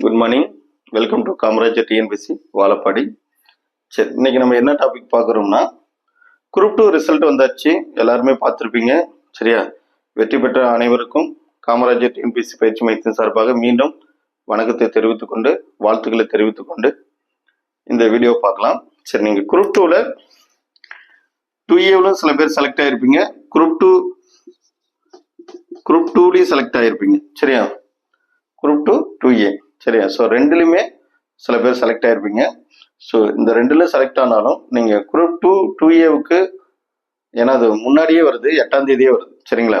Good morning welcome to Kamarajar TNPSC Vazhapadi சரி இன்னைக்கு நம்ம என்ன டாபிக் பார்க்குறோம்னா குரூப் டூ ரிசல்ட் வந்தாச்சு. எல்லாருமே பார்த்துருப்பீங்க. சரியா? வெற்றி பெற்ற அனைவருக்கும் காமராஜர் டிஎன்பிசி பயிற்சி மையத்தின் சார்பாக மீண்டும் வணக்கத்தை தெரிவித்துக்கொண்டு வாழ்த்துக்களை தெரிவித்துக்கொண்டு இந்த வீடியோ பார்க்கலாம். சரி நீங்கள் குரூப் டூவில் டூ ஏவிலும் சில பேர் செலக்ட் ஆகிருப்பீங்க குரூப் டூ குரூப் டூலேயும் செலக்ட் ஆகிருப்பீங்க சரியா? குரூப் டூ டூ ஏ சரியா? ஸோ ரெண்டுலையுமே சில பேர் செலக்ட் ஆகிருப்பீங்க ஸோ இந்த ரெண்டுல செலக்ட் ஆனாலும் நீங்கள் குரூப் டூ டூ ஏவுக்கு ஏன்னா அது முன்னாடியே வருது எட்டாம் தேதியே வருது. சரிங்களா?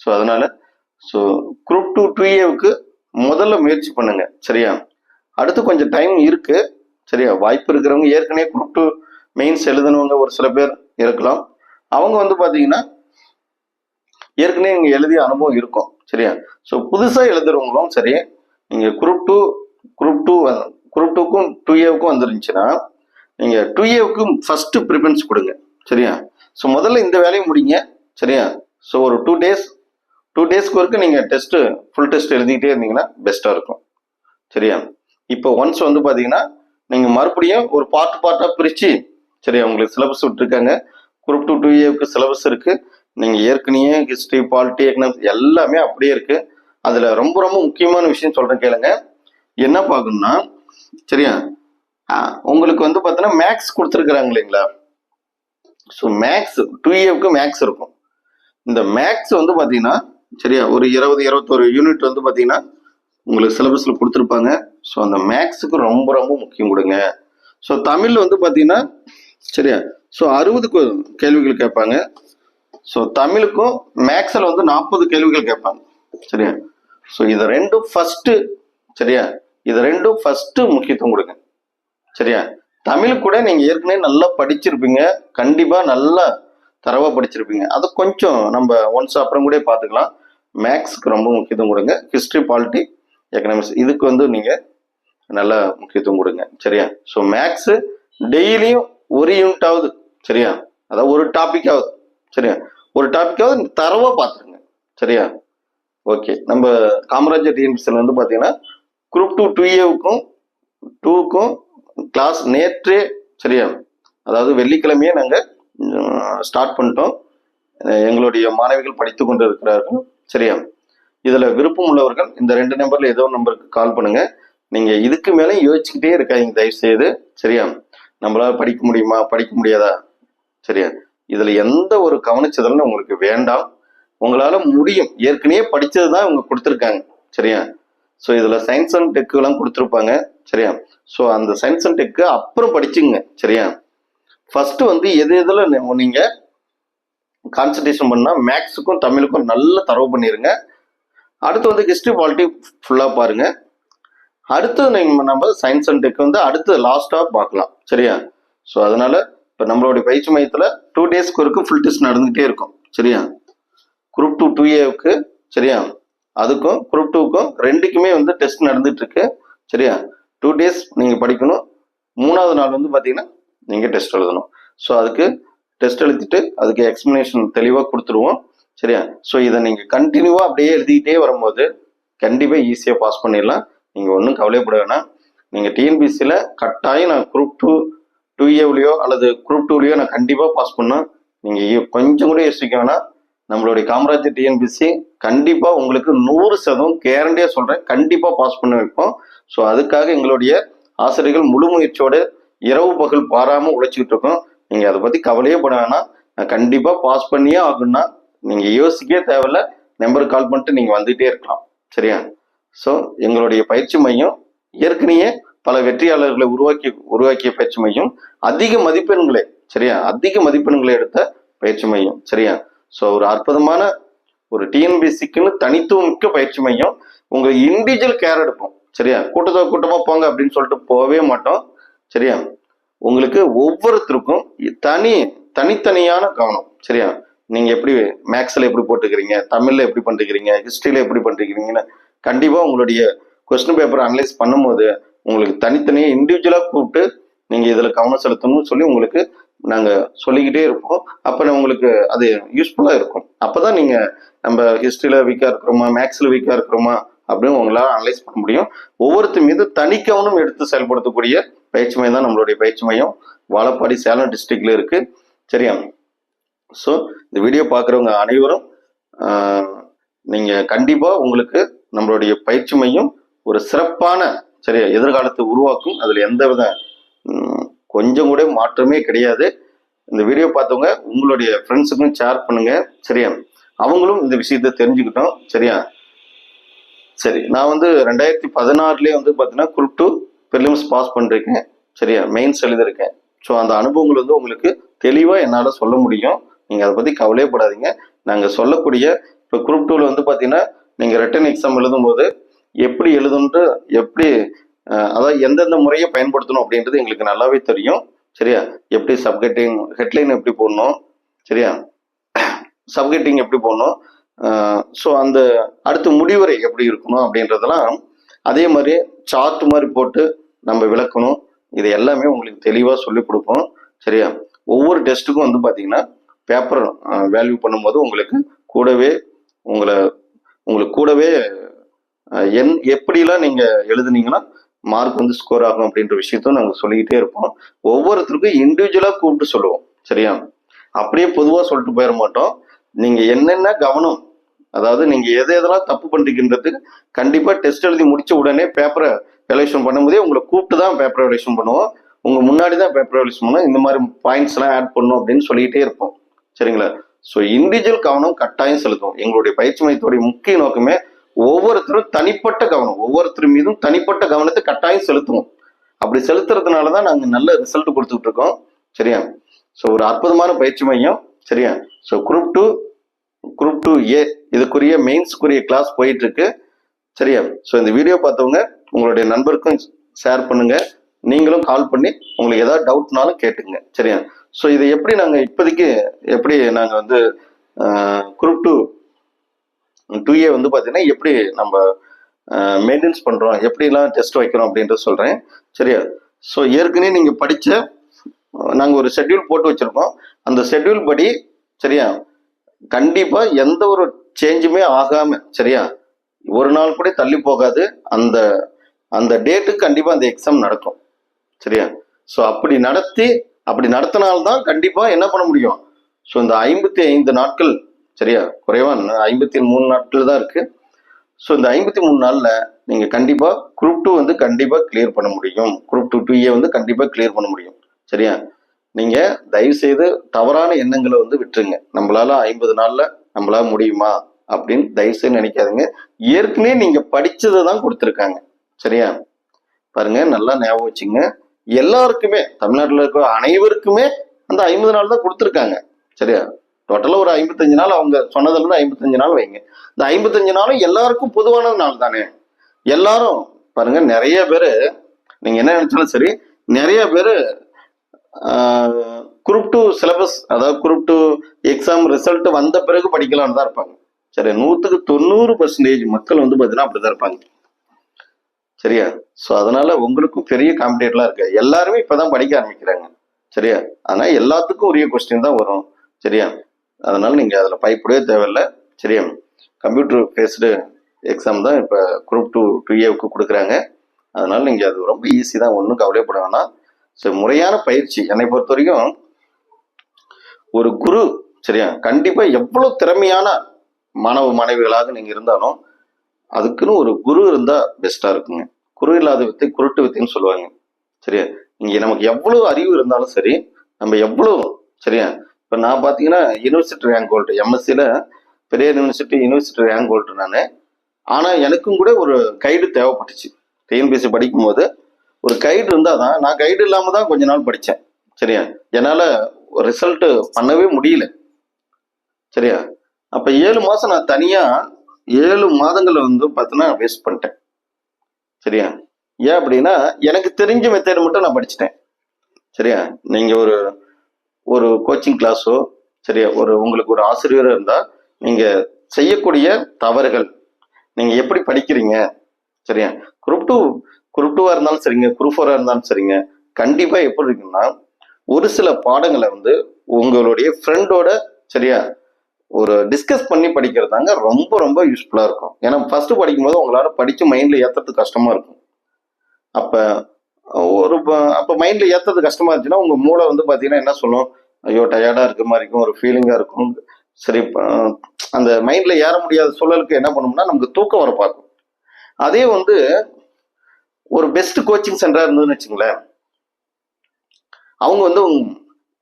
ஸோ அதனால ஸோ குரூப் டூ டூ ஏவுக்கு முதல்ல முயற்சி பண்ணுங்க. சரியா? அடுத்து கொஞ்சம் டைம் இருக்கு. சரியா? வாய்ப்பு இருக்கிறவங்க ஏற்கனவே குரூப் டூ மெயின்ஸ் எழுதுனவங்க ஒரு சில பேர் இருக்கலாம். அவங்க வந்து பார்த்தீங்கன்னா ஏற்கனவே இங்கே எழுதிய அனுபவம் இருக்கும். சரியா? ஸோ புதுசாக எழுதுறவங்களும் சரி நீங்கள் group two group two group டூக்கும் two ஏவுக்கும் வந்துருந்துச்சுன்னா நீங்கள் டூ ஏவுக்கும் ஃபஸ்ட்டு ப்ரிஃபரன்ஸ் கொடுங்க. சரியா? ஸோ முதல்ல இந்த வேலையை முடிங்க. சரியா? ஸோ ஒரு டூ டேஸ் டூ டேஸ்க்கு வரைக்கும் நீங்கள் டெஸ்ட்டு ஃபுல் டெஸ்ட் எழுதிக்கிட்டே இருந்தீங்கன்னா பெஸ்ட்டாக இருக்கும். சரியா? இப்போ ஒன்ஸ் வந்து பார்த்தீங்கன்னா நீங்கள் மறுபடியும் ஒரு பார்ட் பார்ட்டாக பிரித்து சரியா? உங்களுக்கு சிலபஸ் விட்டுருக்காங்க. குரூப் டூ டூ ஏவுக்கு சிலபஸ் இருக்குது நீங்கள் ஏற்கனவே ஹிஸ்ட்ரி பாலிட்டி எக்கனாமிக்ஸ் எல்லாமே அப்படியே இருக்குது அதில் ரொம்ப ரொம்ப முக்கியமான விஷயம் சொல்கிறேன் கேளுங்க. என்ன பார்க்கணும்னா சரியா? உங்களுக்கு வந்து பார்த்தீங்கன்னா மேக்ஸ் கொடுத்துருக்குறாங்க இல்லைங்களா? ஸோ மேக்ஸ் டூ ஏவுக்கு மேக்ஸ் இருக்கும். இந்த மேக்ஸ் வந்து பார்த்தீங்கன்னா சரியா? ஒரு இருபது இருபத்தொரு யூனிட் வந்து பார்த்தீங்கன்னா உங்களுக்கு சிலபஸில் கொடுத்துருப்பாங்க. ஸோ அந்த மேக்ஸுக்கு ரொம்ப ரொம்ப முக்கியம் கொடுங்க. ஸோ தமிழ் வந்து பார்த்தீங்கன்னா சரியா? ஸோ அறுபது கேள்விகள் கேட்பாங்க. ஸோ தமிழுக்கும் மேக்ஸில் வந்து நாற்பது கேள்விகள் கேட்பாங்க. சரியா? ஸோ இது ரெண்டும் ஃபஸ்ட்டு சரியா? இது ரெண்டும் ஃபஸ்ட்டு முக்கியத்துவம் கொடுங்க. சரியா? தமிழ் கூட நீங்கள் ஏற்கனவே நல்லா படிச்சிருப்பீங்க. கண்டிப்பாக நல்லா தரவாக படிச்சிருப்பீங்க. அது கொஞ்சம் நம்ம ஒன்ஸ் அப்புறம் கூட பார்த்துக்கலாம். மேக்ஸ்க்கு ரொம்ப முக்கியத்துவம் கொடுங்க. ஹிஸ்ட்ரி பாலிட்டி எக்கனாமிக்ஸ் இதுக்கு வந்து நீங்கள் நல்லா முக்கியத்துவம் கொடுங்க. சரியா? ஸோ மேக்ஸு டெய்லியும் ஒரு யூனிட்டாவது சரியா? அதாவது ஒரு டாபிக்காவது சரியா? ஒரு டாபிக்காவது தரவாக பார்த்துருங்க. சரியா? ஓகே நம்ம காமராஜர் டிஎன்பிசியில் வந்து பார்த்தீங்கன்னா குரூப் டூ டூ ஏவுக்கும் டூக்கும் கிளாஸ் நேற்றே சரியா அதாவது வெள்ளிக்கிழமையே நாங்கள் ஸ்டார்ட் பண்ணிட்டோம். எங்களுடைய மாணவிகள் படித்து கொண்டு இருக்கிறார்கள் சரியா? இதில் விருப்பம் உள்ளவர்கள் இந்த ரெண்டு நம்பரில் ஏதோ ஒரு நம்பருக்கு கால் பண்ணுங்கள் நீங்கள் இதுக்கு மேலே யோசிச்சுக்கிட்டே இருக்காதிங்க தயவு செய்து சரியா? நம்மளால் படிக்க முடியுமா? படிக்க முடியாதா? சரியா? இதில் எந்த ஒரு கவனிச்சதலும் உங்களுக்கு வேண்டாம். உங்களால முடியும். ஏற்கனவே படிச்சது தான் இவங்க கொடுத்துருக்காங்க. சரியா? ஸோ இதுல சயின்ஸ் அண்ட் டெக்குலாம் எல்லாம் கொடுத்துருப்பாங்க. சரியா? ஸோ அந்த சயின்ஸ் அண்ட் டெக்கு அப்புறம் படிச்சுங்க. சரியா? ஃபர்ஸ்ட் வந்து எது எதுல நீங்க கான்சன்ட்ரேஷன் பண்ணா மேக்ஸுக்கும் தமிழுக்கும் நல்ல தரவு பண்ணிருங்க. அடுத்து வந்து ஹிஸ்ட்ரி பாலிட்டி ஃபுல்லாக பாருங்க. அடுத்து நம்ம நம்ம சயின்ஸ் அண்ட் டெக் வந்து அடுத்து லாஸ்ட்டாக பார்க்கலாம். சரியா? ஸோ அதனால இப்போ நம்மளுடைய பயிற்சி மையத்தில் டூ டேஸ்க்கு ஒருக்கு ஃபுல் டெஸ்ட் நடந்துகிட்டே இருக்கும். சரியா? குரூப் டூ டூ ஏவுக்கு சரியா? அதுக்கும் குரூப் டூக்கும் ரெண்டுக்குமே வந்து டெஸ்ட் நடந்துட்டு இருக்கு சரியா? டூ டேஸ் நீங்கள் படிக்கணும். மூணாவது நாள் வந்து பார்த்தீங்கன்னா நீங்கள் டெஸ்ட் எழுதணும். ஸோ அதுக்கு டெஸ்ட் எழுதிட்டு அதுக்கு எக்ஸ்பிளனேஷன் தெளிவாக கொடுத்துருவோம் சரியா? ஸோ இதை நீங்கள் கண்டினியூவாக அப்படியே எழுதிக்கிட்டே வரும்போது கண்டிப்பாக ஈஸியாக பாஸ் பண்ணிடலாம். நீங்கள் ஒன்றும் கவலைப்பட வேணாம். நீங்கள் டிஎன்பிசியில் கட்டாயம் நான் குரூப் டூ டூ ஏவ்லையோ அல்லது குரூப் டூலையோ நான் கண்டிப்பாக பாஸ் பண்ணேன் நீங்கள் கொஞ்சம் கூட யோசிக்க வேணாம். நம்மளுடைய காமராஜர் டிஎன்பிசி கண்டிப்பாக உங்களுக்கு நூறு சதவீதம் கேரண்டியாக சொல்கிறேன் கண்டிப்பாக பாஸ் பண்ண வைப்போம். ஸோ அதுக்காக எங்களுடைய ஆசிரியர்கள் முழு முயற்சியோடு இரவு பகல் பாராமல் உழைச்சிக்கிட்டு இருக்கோம். நீங்கள் அதை பற்றி கவலையே பட வேணாம். நான் கண்டிப்பாக பாஸ் பண்ணியே ஆகும்னா நீங்கள் யோசிக்கவே தேவையில்ல. நம்பருக்கு கால் பண்ணிட்டு நீங்கள் வந்துகிட்டே இருக்கலாம். சரியா? ஸோ எங்களுடைய பயிற்சி மையம் ஏற்கனவே பல வெற்றியாளர்களை உருவாக்கி உருவாக்கிய பயிற்சி மையம். அதிக மதிப்பெண்களை சரியா? அதிக மதிப்பெண்களை எடுத்த பயிற்சி மையம். சரியா? ஸோ ஒரு அற்புதமான ஒரு டிஎன்பிசிக்குன்னு தனித்துவம் மிக்க பயிற்சி மையம். உங்க இண்டிவிஜுவல் கேர் எடுப்போம். சரியா? கூட்டத்தொகை கூட்டமா போங்க அப்படின்னு சொல்லிட்டு போகவே மாட்டோம். சரியா? உங்களுக்கு ஒவ்வொருத்தருக்கும் தனி தனித்தனியான கவனம். சரியா? நீங்க எப்படி மேக்ஸ்ல எப்படி போட்டுக்கிறீங்க? தமிழ்ல எப்படி பண்ணிருக்கிறீங்க ஹிஸ்டரியில எப்படி பண்ணிருக்கிறீங்கன்னு கண்டிப்பா உங்களுடைய கொஸ்டின் பேப்பர் அனலைஸ் பண்ணும்போது உங்களுக்கு தனித்தனியாக இண்டிவிஜுவலாக கூப்பிட்டு நீங்கள் இதில் கவனம் செலுத்தணும்னு சொல்லி உங்களுக்கு நாங்கள் சொல்லிக்கிட்டே இருப்போம். அப்போ உங்களுக்கு அது யூஸ்ஃபுல்லாக இருக்கும். அப்போ தான் நீங்கள் நம்ம ஹிஸ்ட்ரியில் வீக்காக இருக்கிறோமா மேக்ஸில் வீக்காக இருக்கிறோமா அப்படின்னு உங்களால் அனலைஸ் பண்ண முடியும். ஒவ்வொருத்தர் மீது தனிக்கவனும் எடுத்து செயல்படுத்தக்கூடிய பயிற்சி மையம் தான் நம்மளுடைய பயிற்சி மையம் வாழப்பாடி சேலம் டிஸ்ட்ரிக்டில் இருக்குது சரியா? ஸோ இந்த வீடியோ பார்க்குறவங்க அனைவரும் நீங்கள் கண்டிப்பாக உங்களுக்கு நம்மளுடைய பயிற்சி மையம் ஒரு சிறப்பான சரியா எதிர்காலத்தை உருவாக்கும். அதில் எந்த வித கொஞ்சம் கூட மாற்றமே கிடையாது. இந்த வீடியோ பார்த்தவங்க உங்களுடைய ஃப்ரெண்ட்ஸுக்கும் ஷேர் பண்ணுங்க. சரியா? அவங்களும் இந்த விஷயத்தை தெரிஞ்சுக்கிட்டோம். சரியா? சரி நான் வந்து ரெண்டாயிரத்தி பதினாறுலேயே வந்து பார்த்தீங்கன்னா குரூப் டூ ப்ரிலிம்ஸ் பாஸ் பண்ணிருக்கேன். சரியா? மெயின்ஸ் எழுதியிருக்கேன். ஸோ அந்த அனுபவங்கள் வந்து உங்களுக்கு தெளிவாக என்னால் சொல்ல முடியும். நீங்கள் அதை பற்றி கவலையப்படாதீங்க நாங்கள் சொல்லக்கூடிய இப்போ குரூப் டூவில் வந்து பார்த்தீங்கன்னா நீங்கள் ரிட்டன் எக்ஸாம் எழுதும்போது எப்படி எழுதுன்ட்டு எப்படி அதாவது எந்தெந்த முறையை பயன்படுத்தணும் அப்படின்றது எங்களுக்கு நல்லாவே தெரியும். சரியா? எப்படி சப்கெட்டிங் ஹெட்லைன் எப்படி போடணும்? சரியா? சப்கெட்டிங் எப்படி போடணும்? ஸோ அந்த அடுத்து முடிவுரை எப்படி இருக்கணும் அப்படின்றதெல்லாம் அதே மாதிரி சார்ட் மாதிரி போட்டு நம்ம விளக்கணும். இது எல்லாமே உங்களுக்கு தெளிவாக சொல்லி கொடுப்போம். சரியா? ஒவ்வொரு டெஸ்ட்டுக்கும் வந்து பார்த்தீங்கன்னா பேப்பர் வேல்யூ பண்ணும்போது உங்களுக்கு கூடவே உங்களை உங்களுக்கு கூடவே என் எப்படிலாம் நீங்கள் எழுதுனீங்கன்னா மார்க் வந்து ஸ்கோர் ஆகும் அப்படின்ற விஷயத்தும் நாங்கள் சொல்லிக்கிட்டே இருப்போம். ஒவ்வொருத்தருக்கும் இண்டிவிஜுவலாக கூப்பிட்டு சொல்லுவோம். சரியா? அப்படியே பொதுவாக சொல்லிட்டு போயிட மாட்டோம். நீங்கள் என்னென்ன கவனம் அதாவது நீங்கள் எது எதெல்லாம் தப்பு பண்றீங்கன்றது கண்டிப்பாக டெஸ்ட் எழுதி முடிச்ச உடனே பேப்பரை எலெக்ஷன் பண்ணும்போதே உங்களை கூப்பிட்டு தான் பேப்பர் எலெக்ஷன் பண்ணுவோம். உங்கள் முன்னாடி தான் பேப்பர் எலெக்ஷன் பண்ணுவோம். இந்த மாதிரி பாயிண்ட்ஸ் எல்லாம் ஆட் பண்ணும் அப்படின்னு சொல்லிக்கிட்டே இருப்போம். சரிங்களா? ஸோ இண்டிவிஜுவல் கவனம் கட்டாயம் செலுத்தும். எங்களுடைய பயிற்சி மையத்துடைய முக்கிய நோக்கமே ஒவ்வொருத்தரும் தனிப்பட்ட கவனம் ஒவ்வொருத்தர் மீதும் தனிப்பட்ட கவனத்தை கட்டாயம் செலுத்துவோம். அப்படி செலுத்துறதுனால தான் நாங்கள் நல்ல ரிசல்ட் கொடுத்துட்டு இருக்கோம். சரியா? ஸோ ஒரு அற்புதமான பயிற்சி மையம். சரியா? So group two group two A இதுக்குரிய மெயின்ஸுக்குரிய கிளாஸ் போயிட்டு இருக்கு சரியா? ஸோ இந்த வீடியோ பார்த்தவங்க உங்களுடைய நண்பருக்கும் ஷேர் பண்ணுங்க. நீங்களும் கால் பண்ணி உங்களுக்கு ஏதாவது டவுட்னாலும் கேட்டுங்க சரியா? ஸோ இதை எப்படி நாங்கள் இப்போதைக்கு எப்படி நாங்கள் வந்து குரூப் டூ டூ ஏ வந்து பார்த்தீங்கன்னா எப்படி நம்ம மெயின்டைன்ஸ் பண்ணுறோம் எப்படிலாம் டெஸ்ட் வைக்கிறோம் அப்படின்ற சொல்கிறேன் சரியா? ஸோ ஏற்கனவே நீங்கள் படித்த நாங்கள் ஒரு ஷெட்யூல் போட்டு வச்சுருக்கோம். அந்த ஷெட்யூல் படி சரியா? கண்டிப்பாக எந்த ஒரு சேஞ்சுமே ஆகாமல் சரியா? ஒரு நாள் கூட தள்ளி போகாது. அந்த அந்த டேட்டுக்கு கண்டிப்பாக அந்த எக்ஸாம் நடக்கும். சரியா? ஸோ அப்படி நடத்தி அப்படி நடத்தினால்தான் கண்டிப்பாக என்ன பண்ண முடியும்? ஸோ இந்த ஐம்பத்தி ஐந்து நாட்கள் சரியா? குறைவா? ஐம்பத்தி மூணு நாட்டில் தான் இருக்கு. ஸோ இந்த ஐம்பத்தி மூணு நாளில் நீங்கள் கண்டிப்பாக குரூப் டூ வந்து கண்டிப்பாக கிளியர் பண்ண முடியும். குரூப் டூ டூ ஏ வந்து கண்டிப்பாக கிளியர் பண்ண முடியும். சரியா? நீங்கள் தயவு செய்து தவறான எண்ணங்களை வந்து விட்டுருங்க. நம்மளால ஐம்பது நாளில் நம்மளால முடியுமா? அப்படின்னு தயவு செய்து ஏற்கனவே நீங்கள் படித்ததை தான் கொடுத்துருக்காங்க. சரியா? பாருங்க நல்லா ஞாபகம் வச்சுங்க. எல்லாருக்குமே தமிழ்நாட்டில் இருக்கிற அனைவருக்குமே அந்த ஐம்பது நாள் தான் கொடுத்துருக்காங்க. சரியா? டோட்டலாக ஒரு ஐம்பத்தஞ்சு நாள் அவங்க சொன்னதுலேருந்து ஐம்பத்தஞ்சு நாள் வைங்க. இந்த ஐம்பத்தஞ்சு நாளும் எல்லாருக்கும் பொதுவான நாள் தானே? எல்லாரும் பாருங்க நிறைய பேர் நீங்கள் என்ன நினச்சாலும் சரி நிறைய பேர் குரூப் டூ சிலபஸ் அதாவது குரூப் டூ எக்ஸாம் ரிசல்ட் வந்த பிறகு படிக்கலாம்னு தான் இருப்பாங்க. சரி நூற்றுக்கு தொண்ணூறு பர்சன்டேஜ் மக்கள் வந்து பார்த்தீங்கன்னா அப்படிதான் இருப்பாங்க. சரியா? ஸோ அதனால உங்களுக்கும் பெரிய காம்படேட்லாம் இருக்கு எல்லாருமே இப்போதான் படிக்க ஆரம்பிக்கிறாங்க. சரியா? ஆனால் எல்லாத்துக்கும் உரிய கொஸ்டின் தான் வரும். சரியா? அதனால் நீங்கள் அதில் பயப்படவே தேவையில்லை. சரியா கம்ப்யூட்டர் பேஸ்டு எக்ஸாம் தான் இப்போ குரூப் டூ டூ ஏவுக்கு கொடுக்குறாங்க. அதனால் நீங்கள் அது ரொம்ப ஈஸி தான். ஒன்றும் கவலைப்பட வேணாம். ஸோ முறையான பயிற்சி. என்னை பொறுத்த வரைக்கும் ஒரு குரு சரியா கண்டிப்பா எவ்வளவு திறமையான மாணவ மாணவிகளாக நீங்க இருந்தாலும் அதுக்குன்னு ஒரு குரு இருந்தால் பெஸ்ட்டாக இருக்குங்க. குரு இல்லாத வித்தை குருட்டு வித்தைன்னு சொல்லுவாங்க. சரியா இங்கே நமக்கு எவ்வளவு அறிவு இருந்தாலும் சரி நம்ம எவ்வளோ சரியா இப்போ நான் பார்த்தீங்கன்னா யூனிவர்சிட்டி ரேங்க் ஹோல்டர் எம்எஸ்சியில் பெரிய யூனிவர்சிட்டி யூனிவர்சிட்டி ரேங்க் ஹோல்டர் நான். ஆனால் எனக்கும் கூட ஒரு கைடு தேவைப்பட்டுச்சு. டிஎன்பிஎஸ்சி படிக்கும்போது ஒரு கைடு இருந்தால் தான் நான் கைடு இல்லாமல் தான் கொஞ்ச நாள் படித்தேன் சரியா? என்னால் ரிசல்ட்டு பண்ணவே முடியல. சரியா? அப்போ ஏழு மாதம் நான் தனியாக ஏழு மாதங்களை வந்து பார்த்தீங்கன்னா வேஸ்ட் பண்ணிட்டேன். சரியா? ஏன் அப்படின்னா எனக்கு தெரிஞ்ச மெத்தேடு மட்டும் நான் படிச்சிட்டேன். சரியா? நீங்கள் ஒரு ஒரு கோச்சிங் கிளாஸோ சரியா ஒரு உங்களுக்கு ஒரு ஆசிரியர் இருந்தால் நீங்கள் செய்யக்கூடிய தவறுகள் நீங்கள் எப்படி படிக்கிறீங்க சரியா? குரூப் டூ குரூப் டூவாக இருந்தாலும் சரிங்க குரூப் ஃபோராக இருந்தாலும் சரிங்க. கண்டிப்பாக எப்படி இருக்குன்னா ஒரு சில பாடங்களை வந்து உங்களுடைய ஃப்ரெண்டோட சரியா ஒரு டிஸ்கஸ் பண்ணி படிக்கிறதாங்க ரொம்ப ரொம்ப யூஸ்ஃபுல்லாக இருக்கும். ஏன்னா ஃபஸ்ட்டு படிக்கும்போது உங்களால் படித்து மைண்டில் ஏத்துறது கஷ்டமாக இருக்கும். அப்போ ஒரு அப்போ மைண்டில் ஏற்றது ஏத்துறது இருந்துச்சுன்னா உங்கள் மூளை வந்து பார்த்தீங்கன்னா என்ன சொல்லும்? ஐயோ டயர்டாக இருக்க மாதிரி இருக்கும் ஒரு ஃபீலிங்காக இருக்கும். சரி அந்த மைண்டில் ஏற முடியாத சூழலுக்கு என்ன பண்ணும்னா நமக்கு தூக்கம் வர பார்க்கும். அதே வந்து ஒரு பெஸ்ட் கோச்சிங் சென்டராக இருந்ததுன்னு வச்சுங்களேன் அவங்க வந்து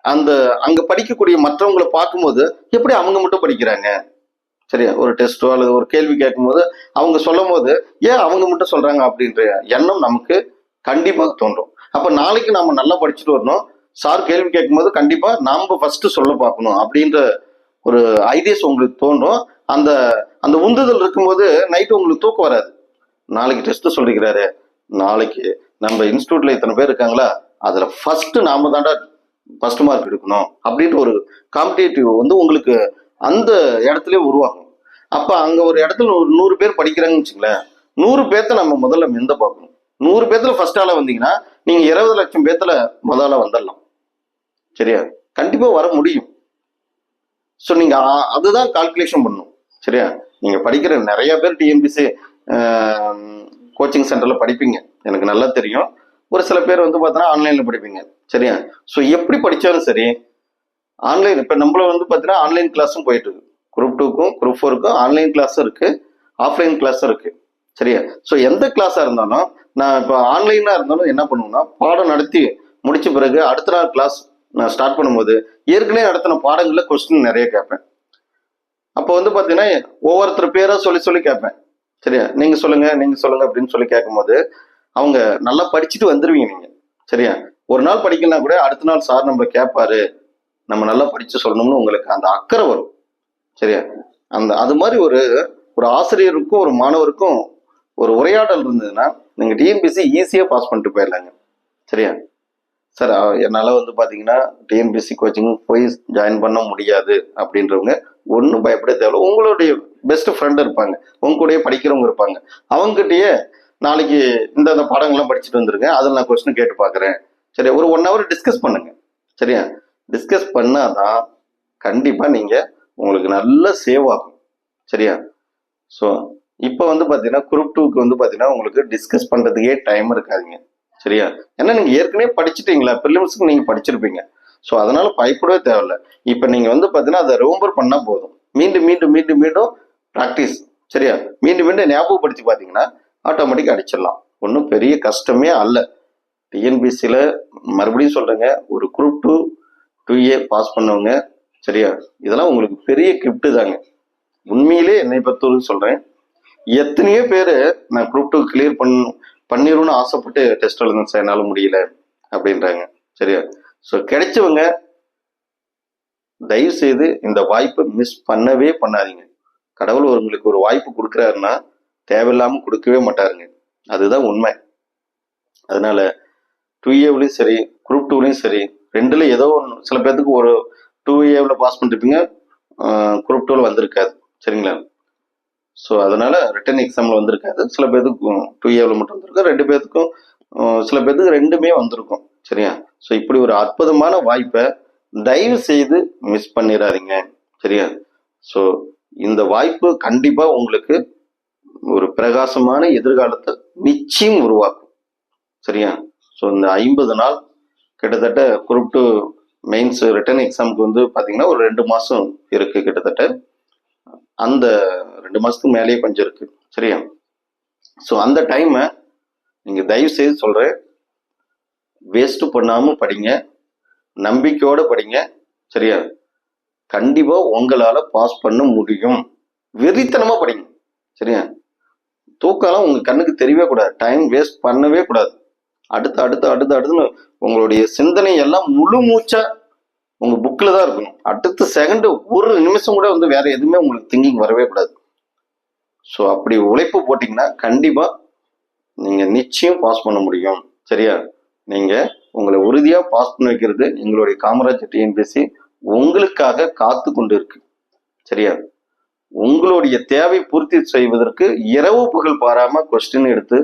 அந்த அங்கே படிக்கக்கூடிய மற்றவங்களை பார்க்கும்போது எப்படி அவங்க மட்டும் படிக்கிறாங்க? சரியா? ஒரு டெஸ்ட்டோ அல்லது ஒரு கேள்வி கேட்கும்போது அவங்க சொல்லும் போது ஏன் அவங்க மட்டும் சொல்கிறாங்க அப்படின்ற எண்ணம் நமக்கு கண்டிப்பாக தோன்றும். அப்போ நாளைக்கு நாம நல்லா படிச்சுட்டு வரணும். சார் கேள்வி கேட்கும்போது கண்டிப்பாக நாம் ஃபர்ஸ்ட் சொல்ல பார்க்கணும் அப்படின்ற ஒரு ஐடியாஸ் உங்களுக்கு தோன்றும். அந்த அந்த உந்துதல் இருக்கும்போது நைட்டு உங்களுக்கு தூக்கம் வராது. நாளைக்கு டெஸ்ட் சொல்லிக்கிறாரு. நாளைக்கு நம்ம இன்ஸ்டியூட்ல இத்தனை பேர் இருக்காங்களா? அதில் ஃபர்ஸ்ட் நாம தாண்டா ஃபர்ஸ்ட் மார்க் எடுக்கணும் அப்படின்ற ஒரு காம்படேட்டிவ் வந்து உங்களுக்கு அந்த இடத்துல உருவாகும். அப்போ அங்கே ஒரு இடத்துல ஒரு நூறு பேர் படிக்கிறாங்கன்னு வச்சுங்களேன் நூறு பேர்த்த நம்ம முதல்ல மிந்த பார்க்கணும். நூறு பேர்த்துல ஃபர்ஸ்ட் ஆளா வந்தீங்கன்னா நீங்க இருபது லட்சம் பேர்த்துல முதல்ல வந்துடலாம் சரியா? கண்டிப்பா வர முடியும். ஸோ நீங்க அதுதான் கால்குலேஷன் பண்ணும். சரியா? நீங்க படிக்கிற நிறைய பேர் டிஎன்பிசி கோச்சிங் சென்டர்ல படிப்பீங்க. எனக்கு நல்லா தெரியும். ஒரு சில பேர் வந்து பார்த்தோன்னா ஆன்லைன்ல படிப்பீங்க. சரியா? ஸோ எப்படி படித்தாலும் சரி ஆன்லைன் இப்போ நம்மள வந்து பார்த்தீங்கன்னா ஆன்லைன் கிளாஸும் போயிட்டு இருக்கு. குரூப் டூக்கும் குரூப் ஃபோருக்கும் ஆன்லைன் கிளாஸும் இருக்கு. ஆஃப்லைன் கிளாஸும் இருக்கு. சரியா? ஸோ எந்த கிளாஸாக இருந்தாலும் நான் இப்போ ஆன்லைனாக இருந்தாலும் என்ன பண்ணுவேன்னா பாடம் நடத்தி முடிச்ச பிறகு அடுத்த நாள் கிளாஸ் நான் ஸ்டார்ட் பண்ணும்போது ஏற்கனவே நடத்தின பாடங்களில் கொஸ்டின் நிறைய கேட்பேன். அப்போ வந்து பார்த்தீங்கன்னா ஒவ்வொருத்தர் பேராக சொல்லி சொல்லி கேட்பேன். சரியா நீங்கள் சொல்லுங்கள் நீங்கள் சொல்லுங்கள் அப்படின்னு சொல்லி கேட்கும்போது அவங்க நல்லா படிச்சுட்டு வந்துடுவீங்க நீங்கள் சரியா? ஒரு நாள் படிக்கலாம் கூட அடுத்த நாள் சார் நம்ம கேட்பாரு. நம்ம நல்லா படித்து சொல்லணும்னு உங்களுக்கு அந்த அக்கறை வரும். சரியா? அந்த அது மாதிரி ஒரு ஒரு ஆசிரியருக்கும் ஒரு மாணவருக்கும் ஒரு உரையாடல் இருந்ததுன்னா நீங்கள் டிஎன்பிசி ஈஸியாக பாஸ் பண்ணிட்டு போயிடலாங்க. சரியா? சார் என்னால் வந்து பார்த்தீங்கன்னா டிஎன்பிசி கோச்சிங் போய் ஜாயின் பண்ண முடியாது அப்படின்றவங்க ஒன்றும் பயப்பட தேவையில்ல. உங்களுடைய பெஸ்ட் ஃப்ரெண்டு இருப்பாங்க. உங்க கூடயே படிக்கிறவங்க இருப்பாங்க. அவங்ககிட்டயே நாளைக்கு இந்த இந்த பாடங்கள்லாம் படிச்சுட்டு வந்துருங்க. அதில் நான் கொஸ்டின் கேட்டு பார்க்குறேன் சரியா? ஒரு ஒன் ஹவர் டிஸ்கஸ் பண்ணுங்க. சரியா? டிஸ்கஸ் பண்ணாதான் கண்டிப்பாக நீங்கள் உங்களுக்கு நல்ல சேவ் ஆகும். சரியா? ஸோ இப்போ வந்து பார்த்தீங்கன்னா குரூப் டூக்கு வந்து பார்த்தீங்கன்னா உங்களுக்கு டிஸ்கஸ் பண்ணுறதுக்கே டைம் இருக்காதுங்க. சரியா? ஏன்னா நீங்கள் ஏற்கனவே படிச்சுட்டீங்களா? ப்ரிலிம்ஸ்க்கு நீங்கள் படிச்சிருப்பீங்க. ஸோ அதனால பயப்படவே தேவையில்ல. இப்போ நீங்கள் வந்து பார்த்தீங்கன்னா அதை ரோம்பர் பண்ணால் போதும். மீண்டும் மீண்டும் மீண்டும் மீண்டும் ப்ராக்டிஸ் சரியா? மீண்டும் மீண்டும் ஞாபகப்படுத்தி பார்த்தீங்கன்னா ஆட்டோமேட்டிக்காக அடிச்சிடலாம். ஒன்றும் பெரிய கஷ்டமே அல்ல. டிஎன்பிசியில் மறுபடியும் சொல்கிறேங்க ஒரு group two two A pass பண்ணவங்க சரியா? இதெல்லாம் உங்களுக்கு பெரிய கிஃப்ட்டு தாங்க. உண்மையிலே என்னை பொறுத்தவரைக்கும் சொல்கிறேன் எத்தனையோ பேர் நான் குரூப் டூ கிளியர் பண் பண்ணிடும்னு ஆசைப்பட்டு டெஸ்ட் எழுதுங்க சார் என்னால் முடியல அப்படின்றாங்க. சரியா? ஸோ கிடைச்சவங்க தயவு செய்து இந்த வாய்ப்பை மிஸ் பண்ணவே பண்ணாதீங்க. கடவுள் உங்களுக்கு ஒரு வாய்ப்பு கொடுக்குறாருன்னா தேவையில்லாமல் கொடுக்கவே மாட்டாருங்க. அதுதான் உண்மை. அதனால டூ ஏவ்லையும் சரி குரூப் டூலையும் சரி ரெண்டுல ஏதோ ஒன்று சில பேர்த்துக்கு ஒரு டூ ஏவில் பாஸ் பண்ணிருப்பீங்க குரூப் டூவில் வந்திருக்காது. சரிங்களா? ஸோ அதனால ரிட்டன் எக்ஸாமில் வந்திருக்காது. சில பேர்த்துக்கு டூ ஏவில் மட்டும் வந்திருக்கும். ரெண்டு பேர்த்துக்கும் சில பேர்த்துக்கு ரெண்டுமே வந்திருக்கும். சரியா? ஸோ இப்படி ஒரு அற்புதமான வாய்ப்பை தயவு செய்து மிஸ் பண்ணிடாதீங்க சரியா? ஸோ இந்த வாய்ப்பு கண்டிப்பாக உங்களுக்கு ஒரு பிரகாசமான எதிர்காலத்தை நிச்சயம் உருவாக்கும். சரியா? ஸோ இந்த ஐம்பது நாள் கிட்டத்தட்ட குரூப் டூ மெயின்ஸ் ரிட்டன் எக்ஸாமுக்கு வந்து பார்த்தீங்கன்னா ஒரு ரெண்டு மாதம் இருக்குது கிட்டத்தட்ட. அந்த ரெண்டு மாதத்துக்கு மேலேயே கொஞ்சம் இருக்கு. சரியா? ஸோ அந்த டைமை நீங்கள் தயவு செய்து சொல்கிறேன் வேஸ்ட்டு பண்ணாமல் படிங்க. நம்பிக்கையோடு படிங்க. சரியா? கண்டிப்பாக உங்களால் பாஸ் பண்ண முடியும். வெறித்தனமாக படிங்க. சரியா? தூக்கம்லாம் உங்கள் கண்ணுக்கு தெரியவே கூடாது. டைம் வேஸ்ட் பண்ணவே கூடாது. அடுத்து அடுத்து அடுத்து அடுத்துன்னு உங்களுடைய சிந்தனை எல்லாம் முழு மூச்சாக உங்க புக்கில் தான் இருக்கணும். அடுத்த செகண்ட் ஒரு நிமிஷம் கூட வந்து வேற எதுவுமே உங்களுக்கு திங்கிங் வரவே கூடாது. ஸோ அப்படி உழைப்பு போட்டிங்கன்னா கண்டிப்பாக நீங்கள் நிச்சயம் பாஸ் பண்ண முடியும். சரியா? நீங்கள் உங்களை உறுதியாக பாஸ் பண்ண வைக்கிறது எங்களுடைய காமராஜ் டிஎன்பிசி உங்களுக்காக காத்து கொண்டு இருக்கு. சரியா? உங்களுடைய தேவை பூர்த்தி செய்வதற்கு இரவு புகழ் பாராமல் கொஸ்டின் எடுத்து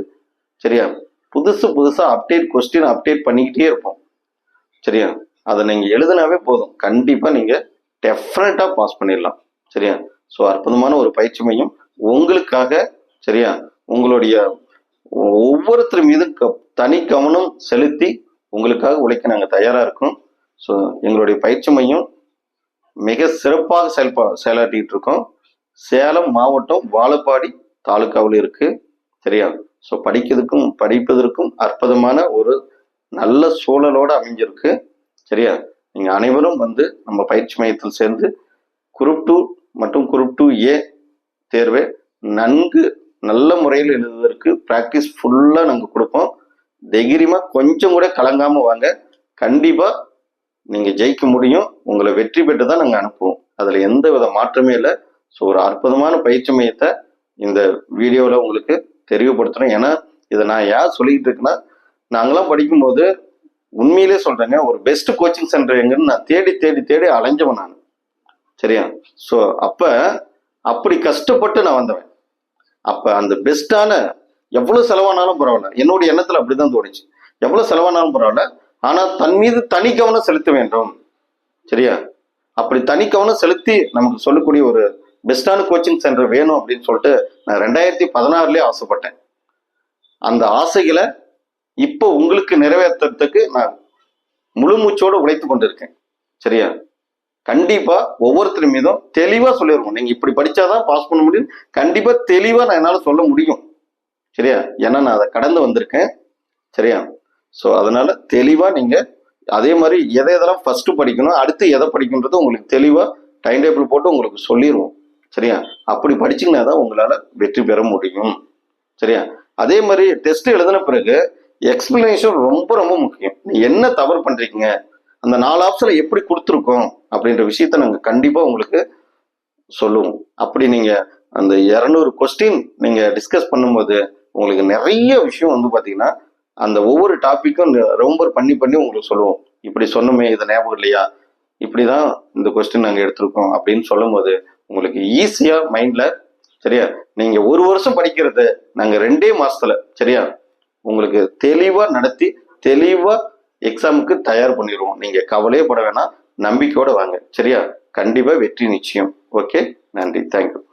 சரியா? புதுசு புதுசாக அப்டேட் கொஸ்டின் அப்டேட் பண்ணிக்கிட்டே இருப்போம். சரியா? அதை நீங்கள் எழுதினாவே போதும். கண்டிப்பாக நீங்கள் டெஃபினட்டாக பாஸ் பண்ணிடலாம். சரியா? ஸோ அற்புதமான ஒரு பயிற்சி மையம். உங்களுக்காக சரியா? உங்களுடைய ஒவ்வொருத்தர் மீதும் க- தனி கவனம் செலுத்தி உங்களுக்காக உழைக்க நாங்கள் தயாராக இருக்கோம். ஸோ எங்களுடைய பயிற்சி மையம் மிக சிறப்பாக செயல்பா செயலாற்றிட்டு இருக்கோம். சேலம் மாவட்டம் வாழப்பாடி தாலுக்காவில் இருக்குது சரியா? ஸோ படிக்கிறதுக்கும் படிப்பதற்கும் அற்புதமான ஒரு நல்ல சூழலோடு அமைஞ்சிருக்கு. சரியா? நீங்கள் அனைவரும் வந்து நம்ம பயிற்சி மையத்தில் சேர்ந்து குரூப் டூ மற்றும் குரூப் டூ ஏ தேர்வை நன்கு நல்ல முறையில் எழுதுவதற்கு ப்ராக்டிஸ் ஃபுல்லாக நாங்கள் கொடுப்போம். தைரியமாக கொஞ்சம் கூட கலங்காமல் வாங்க. கண்டிப்பாக நீங்கள் ஜெயிக்க முடியும். உங்களை வெற்றி பெற்று தான் நாங்கள் அனுப்புவோம். அதில் எந்த வித மாற்றமே இல்லை. ஸோ ஒரு அற்புதமான பயிற்சி மையத்தை இந்த வீடியோவில் உங்களுக்கு தெரியப்படுத்துகிறேன் ஏன்னா இதை நான் யார் சொல்லிக்கிட்டு இருக்கேன்னா நாங்களாம் படிக்கும்போது உண்மையிலே சொல்கிறேங்க ஒரு பெஸ்ட் கோச்சிங் சென்டர் எங்கன்னு நான் தேடி தேடி தேடி அலைஞ்சவன் நான். சரியா? ஸோ அப்போ அப்படி கஷ்டப்பட்டு நான் வந்தவன். அப்போ அந்த பெஸ்ட்டான எவ்வளோ செலவானாலும் பரவாயில்ல. என்னுடைய எண்ணத்தில் அப்படிதான் தோணுச்சு. எவ்வளோ செலவானாலும் பரவாயில்ல. ஆனால் தன் மீது தனி கவனம் செலுத்த வேண்டும். சரியா? அப்படி தனி கவனம் செலுத்தி நமக்கு சொல்லக்கூடிய ஒரு பெஸ்டான கோச்சிங் சென்டர் வேணும் அப்படின்னு சொல்லிட்டு நான் ரெண்டாயிரத்தி பதினாறுலயே ஆசைப்பட்டேன். அந்த ஆசைகளை இப்போ உங்களுக்கு நிறைவேற்றுறதுக்கு நான் முழுமூச்சோடு உழைத்து கொண்டிருக்கேன். சரியா? கண்டிப்பா ஒவ்வொருத்தர் மீதும் தெளிவா சொல்லிடுவோம் நீங்க இப்படி படிச்சாதான் பாஸ் பண்ண முடியும். கண்டிப்பா தெளிவா நான் என்னால சொல்ல முடியும். சரியா? ஏன்னா நான் அதை கடந்து வந்திருக்கேன். சரியா? ஸோ அதனால தெளிவா நீங்க அதே மாதிரி எதை எதெல்லாம் ஃபர்ஸ்ட் படிக்கணும் அடுத்து எதை படிக்கணுன்றது உங்களுக்கு தெளிவா டைம் டேபிள் போட்டு உங்களுக்கு சொல்லிடுவோம் சரியா? அப்படி படிச்சீங்கன்னா தான் உங்களால வெற்றி பெற முடியும். சரியா? அதே மாதிரி டெஸ்ட் எழுதின பிறகு எக்ஸ்பிளனேஷன் ரொம்ப ரொம்ப முக்கியம். நீ என்ன தவறு பண்றீங்க? அந்த நாலு ஆப்ஷன்ல எப்படி கொடுத்துருக்கோம்? அப்படின்ற விஷயத்த நாங்கள் கண்டிப்பா உங்களுக்கு சொல்லுவோம். அப்படி நீங்க அந்த இரநூறு கொஸ்டின் நீங்க டிஸ்கஸ் பண்ணும்போது உங்களுக்கு நிறைய விஷயம் வந்து பாத்தீங்கன்னா அந்த ஒவ்வொரு டாப்பிக்கும் ரொம்ப பண்ணி பண்ணி உங்களுக்கு சொல்லுவோம். இப்படி சொன்னோமே இது ஞாபகம் இல்லையா? இப்படிதான் இந்த கொஸ்டின் நாங்கள் எடுத்திருக்கோம் அப்படின்னு சொல்லும்போது உங்களுக்கு ஈஸியா மைண்ட்ல சரியா? நீங்க ஒரு வருஷம் படிக்கிறது நாங்க ரெண்டே மாசத்துல சரியா? உங்களுக்கு தெளிவாக நடத்தி தெளிவாக எக்ஸாமுக்கு தயார் பண்ணிடுவோம் நீங்கள் கவலையே பட வேணாம். நம்பிக்கையோடு வாங்க. சரியா? கண்டிப்பாக வெற்றி நிச்சயம். ஓகே நன்றி. தேங்க்யூ